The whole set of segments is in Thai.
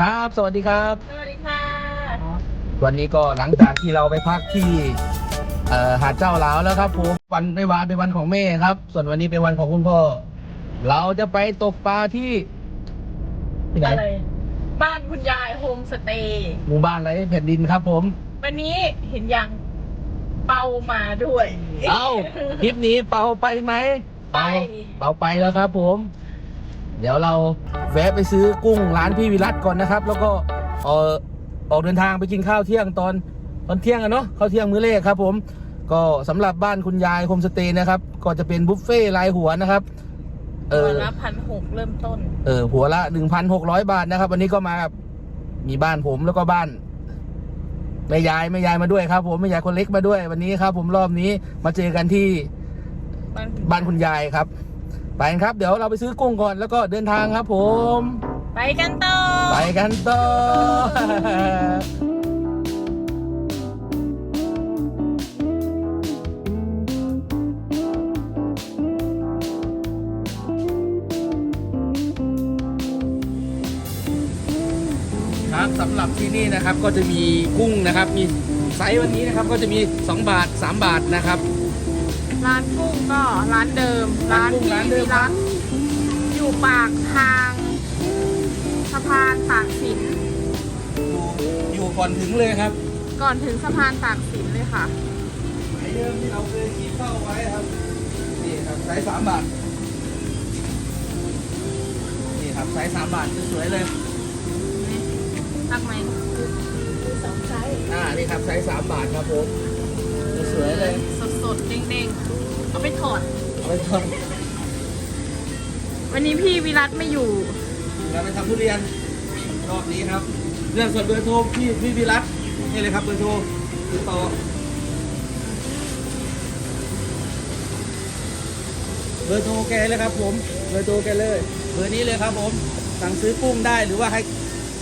ครับ สวัสดีครับ สวัสดีค่ะ วันนี้ก็หลังจากที่เราไปพักที่เอ่อหาดเจ้าหลาวแล้วครับผมวันในวานเป็นวันของแม่ครับ ส่วนวันนี้เป็นวันของคุณพ่อ เราจะไปตกปลาที่ที่ไหนอะไร บ้านคุณยายโฮมสเตย์หมู่บ้านไรแผ่นดินครับ ผม วันนี้เห็นยังเปามาด้วย เอ้าคลิปนี้เปาไปไหมไป เปาเปาไปแล้วครับ ผม เดี๋ยวเราแวะไปซื้อกุ้งร้านพี่วิรัตก่อนนะครับ แล้วก็เออออกเดินทางไปกินข้าวเที่ยงตอนตอนเที่ยงอะเนาะข้าวเที่ยงมื้อแรกครับผมก็สำหรับบ้านคุณยายโฮมสเตย์นะครับก็จะเป็นบุฟเฟ่ต์รายหัวนะครับเอตัวอละพันหกเริ่มต้น เออหัวละหนึ่งพันหกร้อยบาทนะครับ วันนี้ก็มากับมีบ้านผมแล้วก็บ้านแม่ยายแม่ยายมาด้วยครับ ผมแม่ยายคนเล็กมาด้วย วันนี้ครับ ผมรอบนี้มาเจอกันที่บ้านบ้านคุณยายครับ ไปกันครับ เดี๋ยวเราไปซื้อกุ้งก่อนแล้วก็เดินทางครับผม ไปกันต่อ ไปกันต่อ ครับสำหรับที่นี่นะครับก็จะมีกุ้งนะครับ มีไซส์วันนี้นะครับก็จะมี 2 บาท 3 บาทนะครับ ร้านกุ้งก็ร้านเดิม ร้านกุ้งร้านเดิมร้านอยู่ปากทางสะพานตากสิน อยู่อยู่ก่อนถึงเลยครับ ก่อนถึงสะพานตากสินเลยค่ะไอเดิมที่เราเคยขีดเข้าไว้ครับ นี่ครับไซส์สามบาท นี่ครับไซส์สามบาทสวยๆเลยรักไหมสองไซส์อ่า นี่ครับไซส์สามบาทครับผม สวยๆเลยสดสดๆ เด้งๆ เอาไปถอด เอาไปทวันนี้พี่วิรัตไม่อยู่ำเราไปทำทุเรียนรอบนี้ครับ เรื่องส่วนเบอร์โทรพี่พี่วิรัตนี่เลยครับเบอร์โทรติดต่อเบอร์โทรแกเลยครับ ผมเบอร์โทรแกเลย เบอร์นี้เลยครับผม สั่งซื้อกุ้งได้หรือว่าให้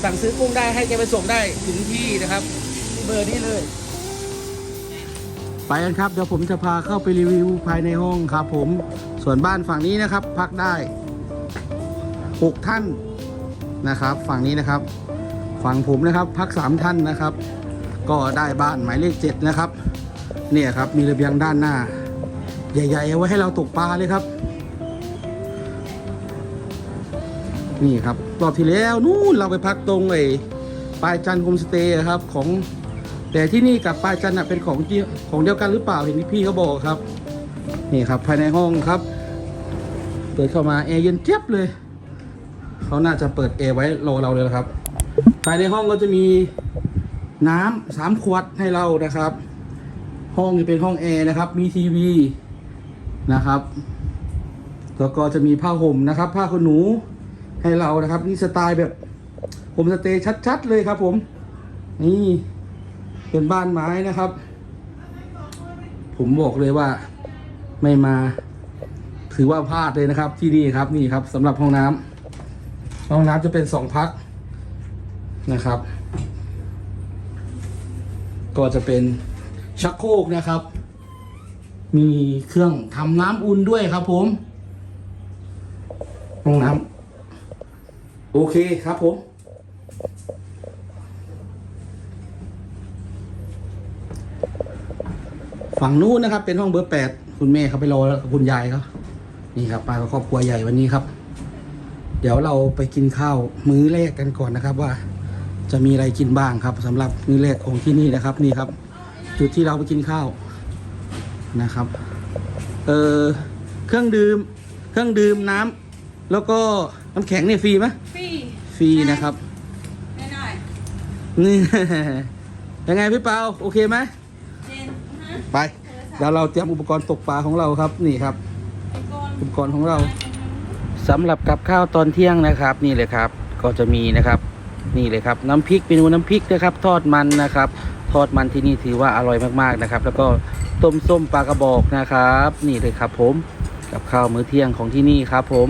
สั่งซื้อกุ้งได้ให้แกไปส่งได้ถึงที่นะครับที่เบอร์นี้เลย ไปกันครับเดี๋ยวผมจะพาเข้าไปรีวิวภายในห้องครับผมส่วนบ้านฝั่งนี้นะครับ พักได้ 6 ท่านนะครับ ฝั่งนี้นะครับ ฝั่งผมนะครับ พัก 3 ท่านนะครับ ก็ได้บ้านหมายเลข 7 นะครับ เนี่ยครับมีระเบียงด้านหน้า ใหญ่ๆเอาไว้ให้เราตกปลาเลยครับ นี่ครับรอบที่แล้วนู่นเราไปพักตรงไอ้ปลายจันทร์โฮมสเตย์ครับของ แต่ที่นี่กับปลายจันน่ะเป็นของเดียวของเดียวกันหรือเปล่าเห็นพี่เขาบอกครับ นี่ครับภายในห้องครับ เปิดเข้ามาแอร์เย็นเจี๊ยบเลยเขาน่าจะเปิดแอร์ไว้รอเราเลยนะครับ ภายในห้องก็จะมีน้ำสามขวดให้เรานะครับ ห้องจะเป็นห้องแอร์นะครับ มีทีวีนะครับแล้วก็จะมีผ้าห่มนะครับ ผ้าขนหนูให้เรานะครับ นี่สไตล์แบบโฮมสเตย์ชัด ๆ เลยครับผม นี่ เป็นบ้านไม้นะครับ ผมบอกเลยว่าไม่มา ถือว่าพลาดเลยนะครับ ที่นี่ครับนี่ครับสำหรับห้องน้ำห้องน้ำจะเป็นสองพักนะครับ ก็จะเป็นชักโครกนะครับ มีเครื่องทำน้ำอุ่นด้วยครับผมห้องน้ำโอเคครับผม ฝั่งนู้นนะครับ เป็นห้องเบอร์แปดคุณแม่เขาไปรอแล้วกับคุณยายเขานี่ครับมากับครอบครัวใหญ่วันนี้ครับ เดี๋ยวเราไปกินข้าวมื้อแรกกันก่อนนะครับว่า จะมีอะไรกินบ้างครับสำหรับมื้อแรกของที่นี่นะครับ นี่ครับ จุดที่เราไปกินข้าวนะครับ เออเครื่องดื่ม เครื่องดื่มน้ำแล้วก็น้ำแข็งเนี่ยฟรีไหมฟรีฟรีนะครับแน่นอนนี่ยังไงพี่เปาโอเคไหมเจนฮะ ไปเดี๋ยวเราเตรียมอุปกรณ์ตกปลาของเราครับนี่ครับก่อนอุปกรณ์ของเราสำหรับกับข้าวตอนเที่ยงนะครับ นี่เลยครับ ก็จะมีนะครับ นี่เลยครับ น้ำพริกเมนูน้ำพริกนะครับ ทอดมันนะครับ ทอดมันที่นี่ถือว่าอร่อยมากๆนะครับ แล้วก็ต้มส้มปลากระบอกนะครับ นี่เลยครับ ผมกับข้าวมื้อเที่ยงของที่นี่ครับ ผม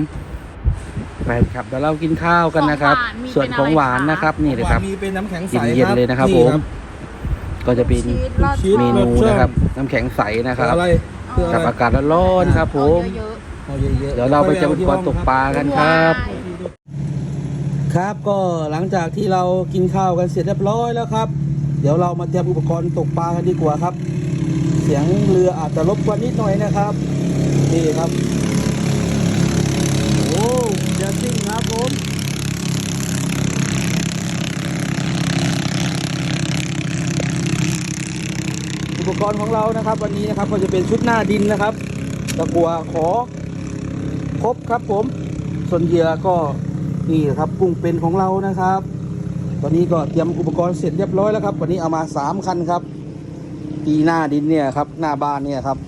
ไปครับเดี๋ยวเรากินข้าวกันนะครับของหวานมีส่วนของหวานนะครับ นี่เลยครับมีเป็นน้ำแข็งใสเย็นๆเลยนะครับผม ก็จะเป็นชีสรอดชีส เมนูรสช่องนะครับ น้ำแข็งใสนะครับ อะไรคืออะกับไร อากาศร้อนๆครับ ผม เยอะเอาเยอะๆเดี๋ยวเราไปจะไปกวนตกปลาๆกันครับว้ายครับก็หลังจากที่เรากินข้าวกันเสร็จเรียบร้อยแล้วครับ เดี๋ยวเรามาเตรียมอุปกรณ์ตกปลากันดีกว่าครับ เสียงเรืออาจจะรบกวนนิดหน่อยนะครับนี่ครับ โอ้เดี๋ยวซิ่งครับผม อุปกรณ์ของเรานะครับ วันนี้นะครับก็จะเป็นชุดหน้าดินนะครับตะกัวขอครบครับผม ส่วนเหยื่อก็นี่ครับกุ้งเป็นของเรานะครับ ตอนนี้ก็เตรียมอุปกรณ์เสร็จเรียบร้อยแล้วครับ วันนี้เอามาสามคันครับ ตีหน้าดินเนี่ยครับ หน้าบ้านเนี่ยครับ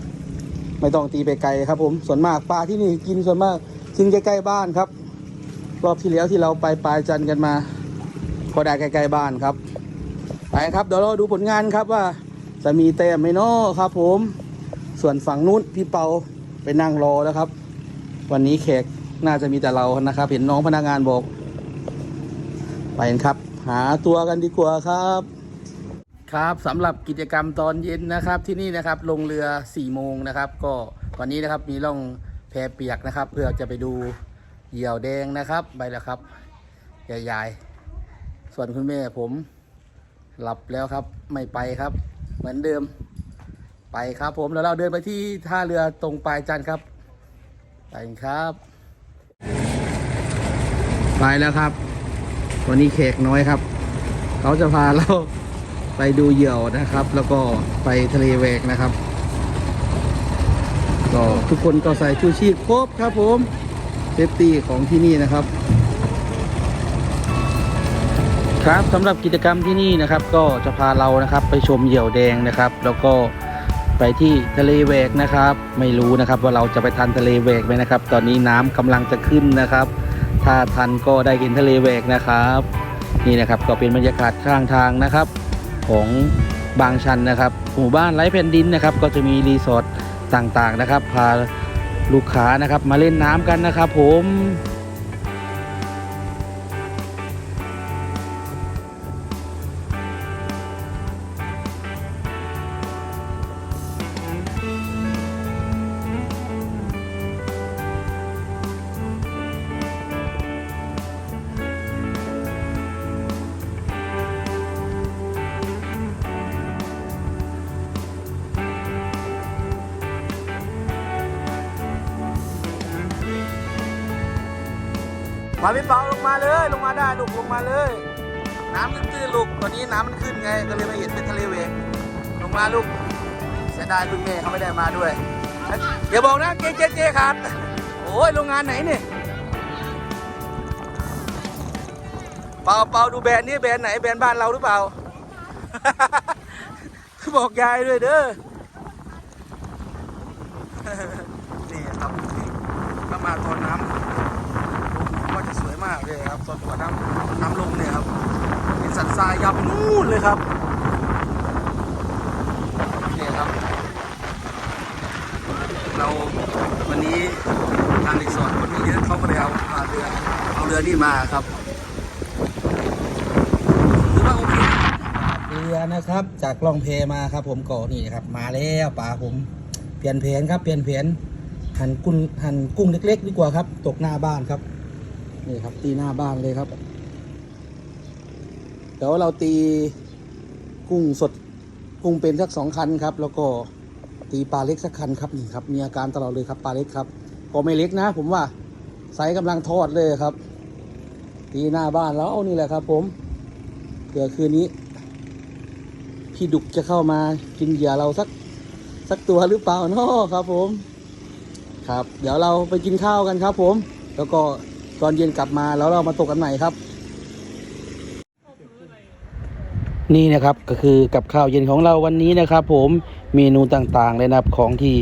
ไม่ต้องตีไปไกลครับผม ส่วนมากปลาที่นี่กินส่วนมากกินใกล้ๆบ้านครับ รอบที่แล้วที่เราไปปลายจันกันมาก็ได้ใกล้ๆบ้านครับ ไปครับเดี๋ยวเราดูผลงานครับว่า จะมีเต็มไหมเนาะครับ ผม ส่วนฝั่งนู้นพี่เปาไปนั่งรอแล้วครับ วันนี้แขกน่าจะมีแต่เรานะครับ เห็นน้องพนักงานบอก ไปกันครับ หาตัวกันดีกว่าครับ ครับสำหรับกิจกรรมตอนเย็นนะครับ ที่นี่นะครับลงเรือ4ี่โมงนะครับ ก็ตอนนี้นะครับมีล่องแพเปียกนะครับ เพื่อจะไปดูเหยี่ยวแดงนะครับไปแล้วครับยายๆส่วนคุณแม่ผมหลับแล้วครับไม่ไปครับ เหมือนเดิม ไปครับผมแล้วเราเดินไปที่ท่าเรือตรงปลายจันครับไปครับ ไปแล้วครับ วันนี้แขกน้อยครับ เขาจะพาเราไปดูเหยี่ยวนะครับ แล้วก็ไปทะเลแหวกนะครับก็ทุกคนก็ใส่ชูชีพครบครับผมเซฟตี้ของที่นี่นะครับ ครับสำหรับกิจกรรมที่นี่นะครับ ก็จะพาเรานะครับไปชมเหยี่ยวแดงนะครับ แล้วก็ไปที่ทะเลแหวกนะครับ ไม่รู้นะครับว่าเราจะไปทันทะเลแหวกไหมนะครับ ตอนนี้น้ำกำลังจะขึ้นนะครับ ถ้าทันก็ได้เห็นทะเลแหวกนะครับ นี่นะครับก็เป็นบรรยากาศข้างทางนะครับ ของบางชันนะครับหมู่บ้านไร้แผ่นดินนะครับ ก็จะมีรีสอร์ทต่างๆนะครับ พาลูกค้านะครับมาเล่นน้ำกันนะครับ ผม มาพี่เปาลงมาเลย ลงมาได้ลูกลงมาเลย น้ำตื้นๆลูกตอนนี้น้ำมันขึ้นไงก็เลยไม่เห็นเป็นทะเลเวกลงมาลูกเสียดายคุณแม่เขาไม่ได้มาด้วยอย่าบอกนะเจ๊เจ๊เจ๊ครับโอ้ยโรงงานไหนเนี่ยเปาเปาดูแบรนด์นี่แบรนด์ไหนแบรนด์บ้านเราหรือเปล่าบอกยายด้วยเด้อ นี่ครับนี่ถ้ามาตอนน้ำ ก็จะสวยมากเลยครับตอนหัวน้ำน้ำลงเนี่ยครับเห็นสันทรายยาวไปนู่นเลยครับนี่คครับ เราวันนี้ทางรีสอร์ทคนไม่เยอะเขาก็เลยเอาพาเรือเอาเรือนี่มาครับถือว่าโอเคเรือนะครับ จากล่องเพมาครับ ผมก็นี่ครับ มาแล้วป่าผมเปลี่ยนแผนครับเปลี่ยนแผนหั่นกุ้งหั่นกุ้งเล็ก ๆ ดีกว่าครับ ตกหน้าบ้านครับ นี่ครับตีหน้าบ้านเลยครับ เดี๋ยวเราตีกุ้งสดกุ้งเป็นสักสองคันครับ แล้วก็ตีปลาเล็กสักคันครับนี่ครับ มีอาการตลอดเลยครับปลาเล็กครับก็ไม่เล็กนะ ผมว่าไซส์กำลังทอดเลยครับ ตีหน้าบ้านแล้วนี่แหละครับ ผมเผื่อคืนนี้ พี่ดุกจะเข้ามากินเหยื่อเราสักสักตัวหรือเปล่าเนาะครับ ผม ครับ เดี๋ยวเราไปกินข้าวกันครับ ผม แล้วก็ ตอนเย็นกลับมาแล้วเรามาตกกันใหม่ครับ นี่นะครับก็คือกับข้าวเย็นของเราวันนี้นะครับ ผมเมนูต่างๆเลยนะครับของที่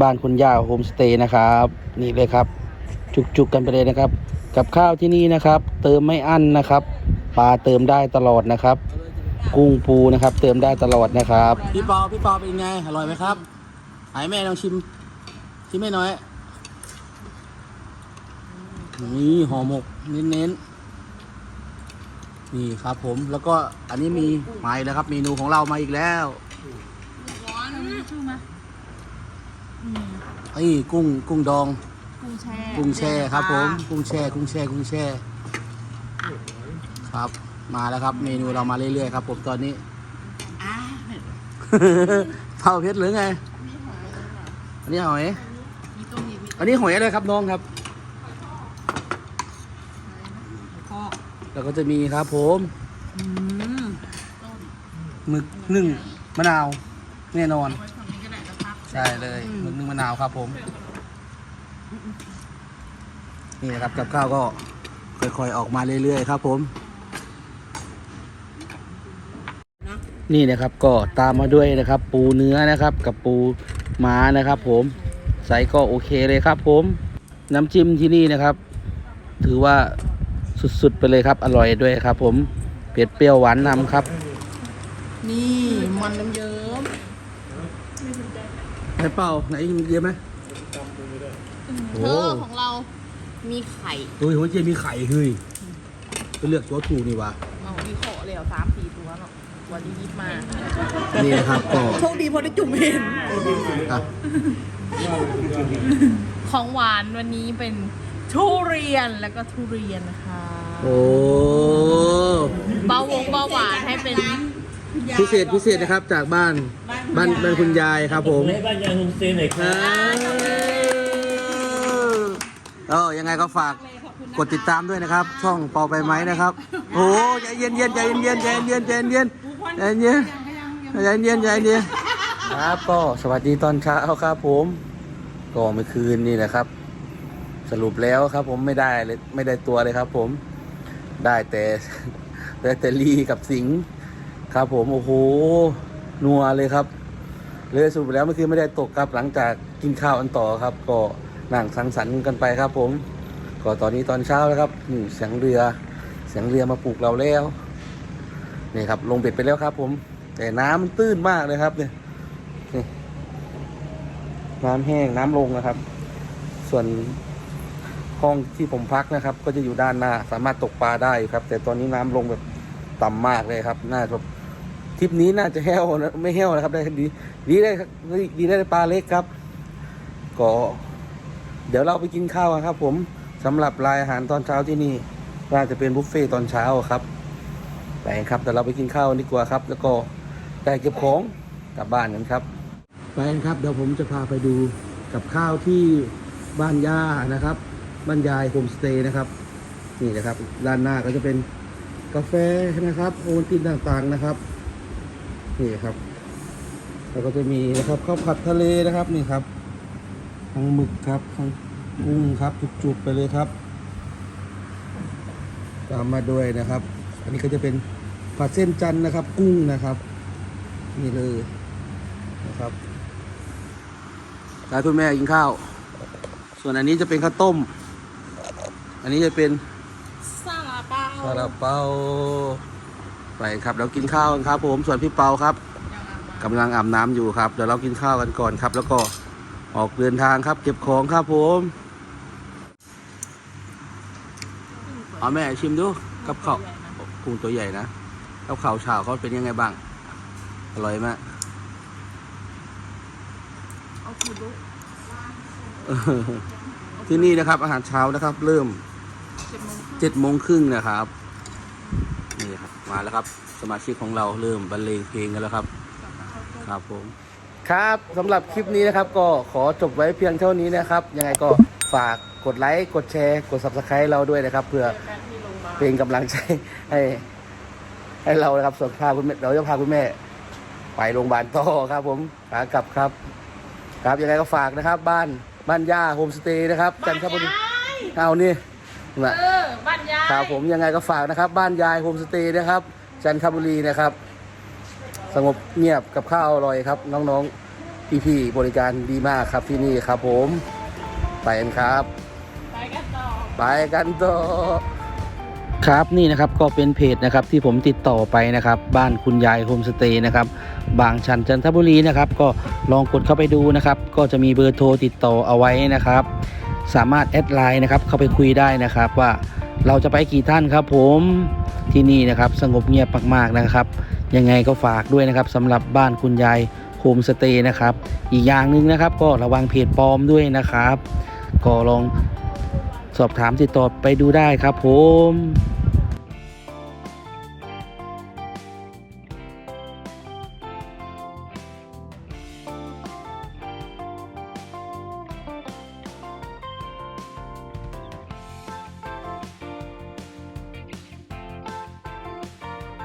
บ้านคุณย่าโฮมสเตย์นะครับ นี่เลยครับ จุกๆกันไปเลยนะครับ กับข้าวที่นี่นะครับ เติมไม่อั้นนะครับปลาเติมได้ตลอดนะครับ กุ้งปูนะครับ เติมได้ตลอดนะครับ พี่ปอพี่ปอเป็นไง อร่อยไหมครับหายแม่ลองชิมชิมให้หน่อย นี่ห่อหมกเน้นๆนี่ครับผมแล้วก็อันนี้มีมาอีกแล้วครับ เมนูของเรามาอีกแล้วร้อนชื่อมาไอ้กุ้งกุ้งดอง กุ้งแช่กุ้งแช่ครับผมกุ้งแช่กุ้งแช่กุ้งแช่ครับ มาแล้วครับ เมนูเรามาเรื่อยๆครับผมตอนนี้อ่าเผาเพชรหรือไงอันนี้หอยมีต้มอีกมีอันนี้หอยอะไรครับน้องครับ ข้อ แล้วก็จะมีครับผมอืมหมึกนึ่งมะนาวแน่นอนไว้ฝั่งนี้ก็ได้แล้วครับใช่เลยหมึกนึ่งมะนาวครับผม นี่นะครับกับข้าวก็ค่อยๆออกมาเรื่อยๆครับผมนี่นะครับก็ตามมาด้วยนะครับ ปูเนื้อนะครับ กับปูม้านะครับ ผมไซส์ก็โอเคเลยครับ ผม น้ำจิ้มที่นี่นะครับ ถือว่า สุดๆ ไปเลยครับ อร่อยด้วยครับ ผมเผ็ดเปรี้ยวหวานนำครับ นี่มันน้ำเยิ้มไหนเปล่าไหนมีเยอะไหมโอ้เธอของเรา มีไข่ตัวหัวเจมีไข่เฮ้ยไปเลือกตัวถูกนี่วะเอามีขอเลยเอาสามสี่ตัวเนาะวันนี้ยิบมา นี่นะครับก็โชคดีเพราะได้จุ่มเห็นอะของหวานวันนี้เป็น ทุเรียนแล้วก็ทุเรียนนะคะ โอ้เบาวงเบาหวานให้เป็น พิเศษพิเศษนะครับจากบ้านบ้านบ้านคุณยายครับผมให้บ้านยายโฮมสเตย์หน่อยครับเออยังไงก็ฝากกดติดตามด้วยนะครับ ช่องเปาไปไหมนะครับโอ้ใจเย็นเย็นๆใจเย็นเย็นๆใจเย็นๆใจเย็นๆใจเย็นๆใจเย็นๆใจเย็นๆครับก็สวัสดีตอนเช้าครับผมก็เมื่อคืนนี่แหละครับ สรุปแล้วครับ ผมไม่ได้เลยไม่ได้ตัวเลยครับ ผมได้แต่ได้แต่ลีกับสิงครับ ผมโอ้โหนัวเลยครับ เลยสรุปแล้วเมื่อคืนไม่ได้ตกครับหลังจากกินข้าวอันต่อครับ ก็นั่งสังสรรค์กันไปครับ ผมก็ตอนนี้ตอนเช้าแล้วครับนี่เสียงเรือ เสียงเรือมาปลุกเราแล้วนี่ครับ ลงเบ็ดไปแล้วครับ ผม แต่น้ำมันตื้นมากเลยครับเนี่ยนี่น้ำแห้งน้ำลงนะครับ ส่วน ห้องที่ผมพักนะครับ ก็จะอยู่ด้านหน้าสามารถตกปลาได้ครับ แต่ตอนนี้น้ำลงแบบต่ำมากเลยครับ น่าจะทริปนี้น่าจะแห้วนะไม่แห้วนะครับ ได้ดีดีได้ดีได้ปลาเล็กครับ ก็ เดี๋ยวเราไปกินข้าวครับ ผมสำหรับรายอาหารตอนเช้าที่นี่น่าจะเป็นบุฟเฟ่ต์ตอนเช้าครับไปครับแต่เราไปกินข้าวนดีกว่าครับ แล้วก็ได้เก็บของกลับบ้านกันครับไปครับเดี๋ยวผมจะพาไปดูกับข้าวที่บ้านย่านะครับ บ้านยายโฮมสเตย์นะครับ นี่นะครับ ด้านหน้าก็จะเป็นกาแฟนะครับ โอวัลตินต่างๆนะครับ นี่ครับ แล้วก็จะมีนะครับข้าวผัดทะเลนะครับนี่ครับ ทั้งหมึกครับทั้งกุ้งครับจุกๆไปเลยครับ ตามมาด้วยนะครับ อันนี้ก็จะเป็นผัดเส้นจันทร์นะครับ กุ้งนะครับ นี่เลยนะครับตาคุณแม่กินข้าว ส่วนอันนี้จะเป็นข้าวต้ม อันนี้จะเป็นซาลาเปาซาลาเปาไปครับเรากินข้าวกันครับ ผมส่วนพี่เปาครับกำลังอาบน้ำอยู่ครับเดี๋ยวเรากินข้าวกันก่อนครับ แล้วก็ออกเดินทางครับ เก็บของครับผมเอาแม่ชิมดูกับข้าวกุ้งตัวใหญ่นะกับข้าวเช้าเขาเป็นยังไงบ้าง อร่อยไหมเอาคูดุเออที่นี่นะครับอาหารเช้านะครับ เริ่ม เจ็ดโมงครึ่งเจ็ดโมงครึ่งนะครับ นี่ครับ มาแล้วครับ สมาชิกของเราเริ่มบรรเลงเพลงกันแล้วครับ ครับผม ครับสำหรับคลิปนี้นะครับ ก็ขอจบไว้เพียงเท่านี้นะครับ ยังไงก็ฝากกดไลค์กดแชร์ กด subscribe เราด้วยนะครับเพื่อเจอกันที่โรงพยาบาลเป็นกำลังใจให้ให้เรานะครับส่วนพาคุณแม่เราจะพาคุณแม่ ไปโรงพยาบาลต่อครับผมขากลับครับ ครับยังไงก็ฝากนะครับ บ้านบ้านย่าโฮมสเตย์นะครับจันทบุรีเอานี่ นะเออบ้านยายครับผมยังไงก็ฝากนะครับ บ้านยายโฮมสเตย์นะครับ จันทบุรีนะครับ สงบเงียบกับข้าวอร่อยครับ น้องๆพี่ๆบริการดีมากครับที่นี่ครับ ผมไปกันครับ ไปกันต่อไปกันต่อครับนี่นะครับก็เป็นเพจนะครับที่ผมติดต่อไปนะครับ บ้านคุณยายโฮมสเตย์นะครับบางชันจันทบุรีนะครับ ก็ลองกดเข้าไปดูนะครับ ก็จะมีเบอร์โทรติดต่อเอาไว้นะครับ สามารถแอดไลน์นะครับเข้าไปคุยได้นะครับว่าเราจะไปกี่ท่านครับผมที่นี่นะครับสงบเงียบมากๆนะครับ ยังไงก็ฝากด้วยนะครับสำหรับบ้านคุณยายโฮมสเตย์นะครับ อีกอย่างหนึ่งนะครับ ก็ระวังเพจปลอมด้วยนะครับ ก็ลองสอบถามติดต่อไปดูได้ครับผม